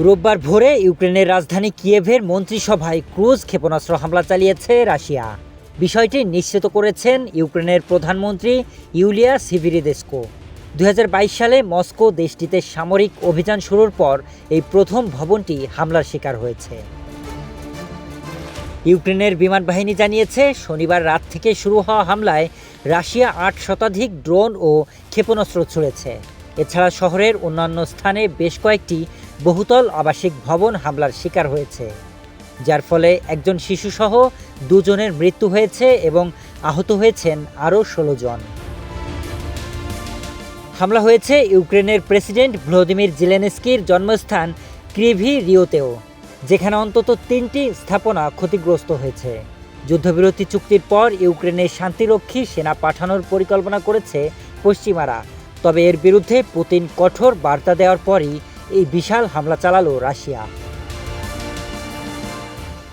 রোববার ভোরে ইউক্রেনের রাজধানী কিয়েভের মন্ত্রিসভায় ক্রুজ ক্ষেপণাস্ত্র হামলা চালিয়েছে রাশিয়া। বিষয়টি নিশ্চিত করেছেন ইউক্রেনের প্রধানমন্ত্রী ইউলিয়া সিভিরিদেস্কো। দুই হাজার বাইশ সালে মস্কো দেশটিতে সামরিক অভিযান শুরুর পর এই প্রথম ভবনটি হামলার শিকার হয়েছে। ইউক্রেনের বিমান বাহিনী জানিয়েছে, শনিবার রাত থেকে শুরু হওয়া হামলায় রাশিয়া আট শতাধিক ড্রোন ও ক্ষেপণাস্ত্র ছুড়েছে। এছাড়া শহরের অন্যান্য স্থানে বেশ কয়েকটি বহুতল আবাসিক ভবন হামলার শিকার হয়েছে, যার ফলে একজন শিশুসহ দুজনের মৃত্যু হয়েছে এবং আহত হয়েছেন আরও ষোলো জন। হামলা হয়েছে ইউক্রেনের প্রেসিডেন্ট ভ্লোদিমির জেলেনস্কির জন্মস্থান ক্রিভি রিওতেও, যেখানে অন্তত তিনটি স্থাপনা ক্ষতিগ্রস্ত হয়েছে। যুদ্ধবিরতি চুক্তির পর ইউক্রেনের শান্তিরক্ষী সেনা পাঠানোর পরিকল্পনা করেছে পশ্চিমারা, তবে এর বিরুদ্ধে পুতিন কঠোর বার্তা দেওয়ার পরই এই বিশাল হামলা চালালো রাশিয়া।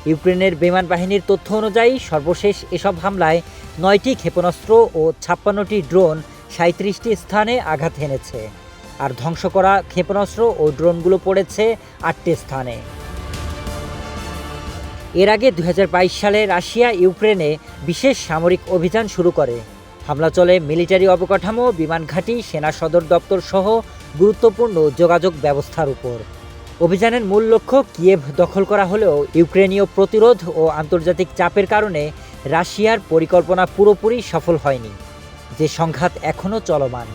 ইউক্রেনের বিমান বাহিনীর তথ্য অনুযায়ী সর্বশেষ এসব হামলায় নয়টি ক্ষেপণাস্ত্র ও ছাপ্পান্নটি ড্রোন সাঁত্রিশটি স্থানে আঘাত হেনেছে। আর ধ্বংস করা ক্ষেপণাস্ত্র ও ড্রোনগুলো পড়েছে আটটি স্থানে। এর আগে দু হাজার বাইশ সালে রাশিয়া ইউক্রেনে বিশেষ সামরিক অভিযান শুরু করে। হামলা চলে মিলিটারি অবকাঠামো, বিমান ঘাঁটি, সেনা সদর দপ্তর সহ গুরুত্বপূর্ণ যোগাযোগ ব্যবস্থার উপর। অভিযানের মূল লক্ষ্য কিয়েভ দখল করা হলেও ইউক্রেনীয় প্রতিরোধ ও আন্তর্জাতিক চাপের কারণে রাশিয়ার পরিকল্পনা পুরোপুরি সফল হয়নি, যে সংঘাত এখনও চলমান।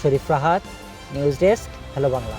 Sharif Rahat, news desk, hello Bangla.